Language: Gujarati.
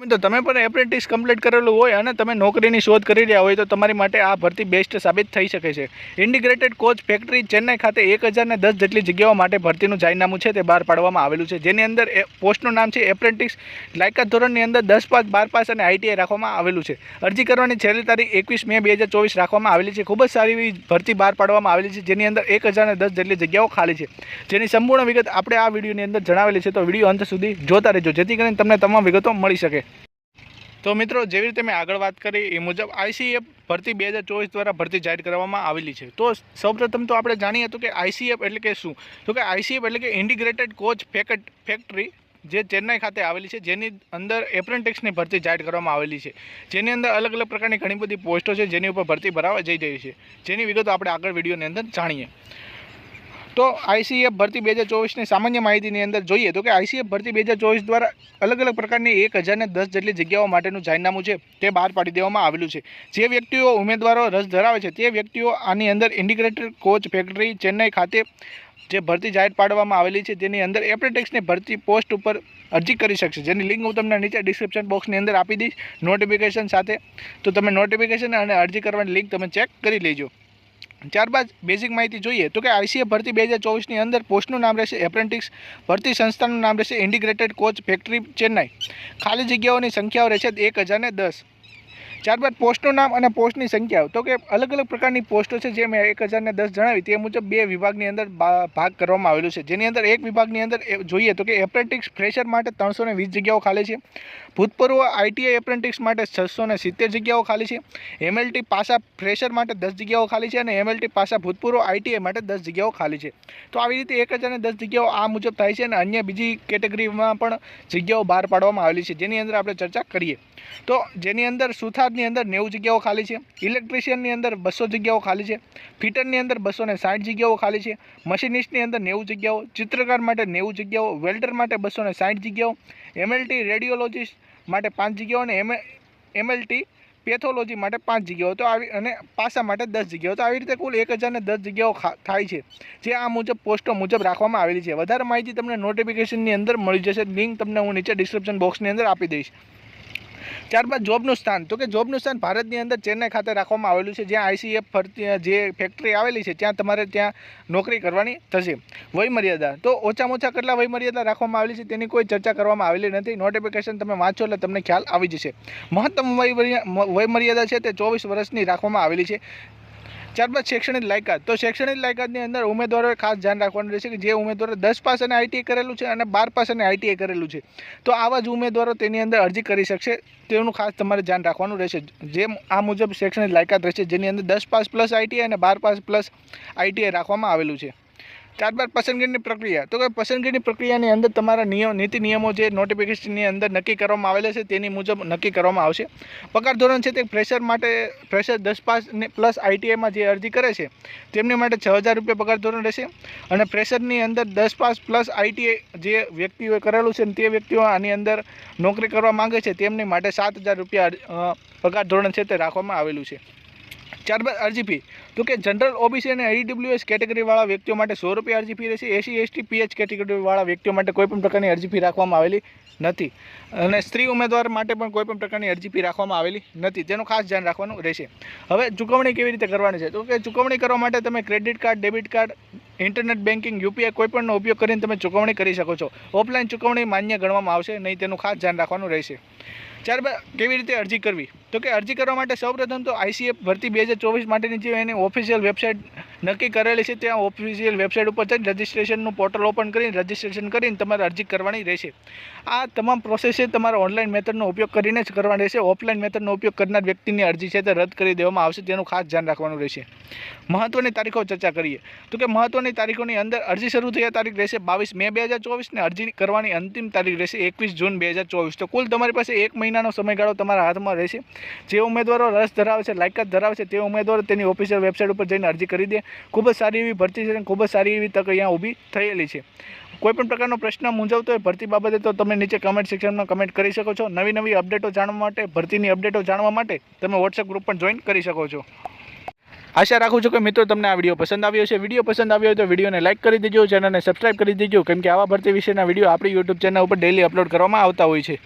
તો તમે પણ એપ્રેન્ટિસ કમ્પ્લીટ કરેલું હોય અને તમે નોકરીની શોધ કરી રહ્યા હોય તો તમારી માટે આ ભરતી બેસ્ટ સાબિત થઈ શકે છે. ઇન્ટિગ્રેટેડ કોચ ફેક્ટરી ચેન્નાઈ ખાતે એક હજારને દસ જેટલી જગ્યાઓ માટે ભરતીનું જાહેરનામું છે તે બહાર પાડવામાં આવેલું છે. જેની અંદર પોસ્ટનું નામ છે એપ્રેન્ટિસ લાયકાત ધોરણની અંદર દસ પાસ બાર પાસ અને આઈટીઆઈ રાખવામાં આવેલું છે. અરજી કરવાની છેલ્લી તારીખ એકવીસ મે બે હજાર ચોવીસ રાખવામાં આવેલી છે. ખૂબ જ સારી એવી ભરતી બહાર પાડવામાં આવેલી છે, જેની અંદર એક હજારને દસ જેટલી જગ્યાઓ ખાલી છે. જેની સંપૂર્ણ વિગત આપણે આ વિડીયોની અંદર જણાવેલી છે, તો વીડિયો અંત સુધી જોતા રહેજો. જેથી કરીને તમને તમામ વિગતો મળી શકે. તો મિત્રો, જેવી રીતે મેં આગળ વાત કરી, એ મુજબ આઈસીએફ ભરતી બે હજાર ચોવીસ દ્વારા ભરતી જાહેર કરવામાં આવેલી છે. તો સૌપ્રથમ તો આપણે જાણીએ તો કે આઈસીએફ એટલે કે શું? તો કે આઈસીએફ એટલે કે ઇન્ટિગ્રેટેડ કોચ ફેકટ ફેક્ટરી જે ચેન્નાઈ ખાતે આવેલી છે, જેની અંદર એપ્રેન્ટિક્સની ભરતી જાહેર કરવામાં આવેલી છે. જેની અંદર અલગ અલગ પ્રકારની ઘણી બધી પોસ્ટો છે, જેની ઉપર ભરતી ભરાવા જઈ રહી છે. જેની વિગતો આપણે આગળ વિડીયોની અંદર જાણીએ. તો આઈસીએફ ભરતી બે હજાર ચોવીસની સામાન્ય માહિતીની અંદર જોઈએ તો કે આઈસીએફ ભરતી બે હજાર ચોવીસ દ્વારા અલગ અલગ પ્રકારની એક હજારને દસ જેટલી જગ્યાઓ માટેનું જાહેરનામું છે, તે બહાર પાડી દેવામાં આવેલું છે. જે વ્યક્તિઓ ઉમેદવારો રસ ધરાવે છે, તે વ્યક્તિઓ આની અંદર ઇન્ડિગ્રેટેડ કોચ ફેક્ટરી ચેન્નાઈ ખાતે જે ભરતી જાહેર પાડવામાં આવેલી છે, તેની અંદર એપ્રેટેક્સની ભરતી પોસ્ટ ઉપર અરજી કરી શકશે. જેની લિંક હું તમને નીચે ડિસ્ક્રિપ્શન બોક્સની અંદર આપી દઈશ. નોટિફિકેશન સાથે તો તમે નોટિફિકેશન અને અરજી કરવાની લિંક તમે ચેક કરી લેજો. ત્યારબાદ બેઝિક માહિતી જોઈએ તો કે આઈસીએ ભરતી બે હજાર ચોવીસની અંદર પોસ્ટનું નામ રહેશે એપ્રેન્ટિક્સ ભરતી સંસ્થાનું નામ રહેશે ઇન્ટિગ્રેટેડ કોચ ફેક્ટરી ચેન્નાઈ. ખાલી જગ્યાઓની સંખ્યાઓ રહેશે એક હજારને દસ. ત્યારબાદ પોસ્ટનું નામ અને પોસ્ટની સંખ્યાઓ તો કે અલગ અલગ પ્રકારની પોસ્ટો છે જે મેં એક હજારને દસ જણાવી, તે મુજબ બે વિભાગની અંદર ભાગ કરવામાં આવેલું છે. જેની અંદર એક વિભાગની અંદર જોઈએ તો કે એપ્રેન્ટિક્સ ફ્રેશર માટે ત્રણસો વીસ જગ્યાઓ ખાલી છે. ભૂતપૂર્વ આઈટીઆઈ એપ્રેન્ટિક્સ માટે છસો સિત્તેર જગ્યાઓ ખાલી છે. એમએલટી પાસા ફ્રેશર માટે દસ જગ્યાઓ ખાલી છે અને એમએલટી પાસા ભૂતપૂર્વ આઈટીઆઈ માટે દસ જગ્યાઓ ખાલી છે. તો આવી રીતે એક હજાર ને દસ જગ્યાઓ આ મુજબ થાય છે અને અન્ય બીજી કેટેગરીમાં પણ જગ્યાઓ બહાર પાડવામાં આવેલી છે. જેની અંદર આપણે ચર્ચા કરીએ. તો જેની અંદર સુથારની અંદર નેવું જગ્યાઓ ખાલી છે. ઇલેક્ટ્રિશિયનની અંદર બસો જગ્યાઓ ખાલી છે. ફિટરની અંદર બસો ને સાઠ જગ્યાઓ ખાલી છે. મશીનિસ્ટની અંદર નેવું જગ્યાઓ, ચિત્રકાર માટે નેવું જગ્યાઓ, વેલ્ડર માટે બસો ને સાઠ જગ્યાઓ, એમએલટી રેડિયોલોજીસ્ટ માટે પાંચ જગ્યાઓ અને એમ, એમએલટી પેથોલોજી માટે પાંચ જગ્યાઓ. તો આવી, અને પાસા માટે દસ જગ્યાઓ. તો આવી રીતે કુલ એક હજારને દસ જગ્યાઓ થાય છે. જે આ મુજબ, પોસ્ટો મુજબ રાખવામાં આવેલી છે. વધારે માહિતી તમને નોટિફિકેશનની અંદર મળી જશે. લિંક તમને હું નીચે ડિસ્ક્રિપ્શન બોક્સની અંદર આપી દઈશ. ત્યારબાદ જોબનું સ્થાન. તો કે જોબનું સ્થાન ભારતની અંદર ચેન્નાઈ ખાતે રાખવામાં આવેલું છે, જ્યાં આઈસીએફ ફરતી જે ફેક્ટરી આવેલી છે, ત્યાં તમારે ત્યાં નોકરી કરવાની થશે. વયમર્યાદા. તો ઓછામાં ઓછા કેટલા વયમર્યાદા રાખવામાં આવેલી છે, તેની કોઈ ચર્ચા કરવામાં આવેલી નથી. નોટિફિકેશન તમે વાંચો એટલે તમને ખ્યાલ આવી જશે. મહત્તમ વય મર્યા- છે તે ચોવીસ વર્ષની રાખવામાં આવેલી છે. ત્યારબાદ શૈક્ષણિક લાયકાત. તો શૈક્ષણિક લાયકાતની અંદર ઉમેદવારોએ ખાસ ધ્યાન રાખવાનું રહેશે કે જે ઉમેદવારો દસ પાસ અને આઈટીઆઈ કરેલું છે અને બાર પાસ અને આઈટીઆઈ કરેલું છે. તો આવા જ ઉમેદવારો તેની અંદર અરજી કરી શકશે. તેનું ખાસ તમારે ધ્યાન રાખવાનું રહેશે. જે આ મુજબ શૈક્ષણિક લાયકાત રહેશે, જેની અંદર દસ પાસ પ્લસ આઈટીઆઈ અને બાર પાસ પ્લસ આઈટીઆઈ રાખવામાં આવેલું છે. ત્યારબાદ પસંદગીની પ્રક્રિયા. તો કે પસંદગીની પ્રક્રિયાની અંદર તમારા નિયમ, નીતિ નિયમો જે નોટિફિકેશનની અંદર નક્કી કરવામાં આવેલા છે, તેની મુજબ નક્કી કરવામાં આવશે. પગાર ધોરણ છે તે ફ્રેશર માટે ફ્રેશર દસ પાસ પ્લસ આઈટીઆઈમાં જે અરજી કરે છે, તેમની માટે છ હજાર રૂપિયા પગાર ધોરણ રહેશે. અને ફ્રેશરની અંદર દસ પાસ પ્લસ આઈટીઆઈ જે વ્યક્તિઓએ કરેલું છે તે વ્યક્તિઓ આની અંદર નોકરી કરવા માંગે છે, તેમની માટે સાત હજાર રૂપિયા પગાર ધોરણ છે તે રાખવામાં આવેલું છે. ત્યારબાદ ફી તો કે જનરલ ઓબીસી અને ઈડબ્લ્યુએસ કેટેગરીવાળા વ્યક્તિઓ માટે સો રૂપિયા અરજી ફી રહેશે. એસી, એસટી, પીએચ કેટેગરીવાળા વ્યક્તિઓ માટે કોઈ પણ પ્રકારની અરજી ફી રાખવામાં આવેલી નથી. અને સ્ત્રી ઉમેદવાર માટે પણ કોઈપણ પ્રકારની અરજી ફી રાખવામાં આવેલી નથી. તેનું ખાસ ધ્યાન રાખવાનું રહેશે. હવે ચૂકવણી કેવી રીતે કરવાની છે? તો કે ચૂકવણી કરવા માટે તમે credit card, debit card, internet banking, UPI કોઈપણનો ઉપયોગ કરીને તમે ચૂકવણી કરી શકો છો. ઓફલાઈન ચૂકવણી માન્ય ગણવામાં આવશે, નહીં તેનું ખાસ ધ્યાન રાખવાનું રહેશે. ત્યારબાદ કેવી રીતે અરજી કરવી? તો કે અરજી કરવા માટે સૌપ્રથમ તો આઈસીએફ ભરતી બે હજાર ચોવીસ માટેની જે એની ઓફિશિયલ વેબસાઇટ નક્કી કરેલી છે, ત્યાં ઓફિશિયલ વેબસાઇટ ઉપર જઈને રજિસ્ટ્રેશનનું પોર્ટલ ઓપન કરીને રજિસ્ટ્રેશન કરીને તમારે અરજી કરવાની રહેશે. આ તમામ પ્રોસેસ છે, તમારે ઓનલાઈન મેથડનો ઉપયોગ કરીને જ કરવાની રહેશે. ઓફલાઈન મેથડનો ઉપયોગ કરનાર વ્યક્તિની અરજી છે તે રદ કરી દેવામાં આવશે, તેનું ખાસ ધ્યાન રાખવાનું રહેશે. મહત્ત્વની તારીખો ચર્ચા કરીએ. તો કે મહત્ત્વની તારીખોની અંદર અરજી શરૂ થયા તારીખ રહેશે બાવીસ મે બે હજાર ચોવીસને અરજી કરવાની અંતિમ તારીખ રહેશે એકવીસ જૂન બે હજાર ચોવીસ. તો કુલ તમારી પાસે એક મહિનાનો સમયગાળો તમારા હાથમાં રહેશે. જે ઉમેદવારો રસ ધરાવે છે, લાયકાત ધરાવે છે, તે ઉમેદવારો તેની ઓફિશિયલ વેબસાઇટ ઉપર જઈને અરજી કરી દે. ખૂબ જ સારી એવી ભરતી છે અને ખૂબ જ સારી એવી તક અહીંયા ઊભી થયેલી છે. કોઈપણ પ્રકારનો પ્રશ્ન મૂંઝવતો હોય ભરતી બાબતે તો તમે નીચે કમેન્ટ સેક્શનમાં કમેન્ટ કરી શકો છો. નવી નવી અપડેટો જાણવા માટે, ભરતીની અપડેટો જાણવા માટે તમે વોટ્સએપ ગ્રુપ પણ જોઈન કરી શકો છો. આશા રાખું છું કે મિત્રો તમને આ વીડિયો પસંદ આવ્યો છે વીડિયો પસંદ આવ્યો હોય તો વિડીયોને લાઇક કરી દેજો ચેનલને સબસ્ક્રાઇબ કરી દેજો. કેમ કે આવા ભરતી વિશેના વીડિયો આપણી યુટ્યુબ ચેનલ ઉપર ડેલી અપલોડ કરવામાં આવતા હોય છે.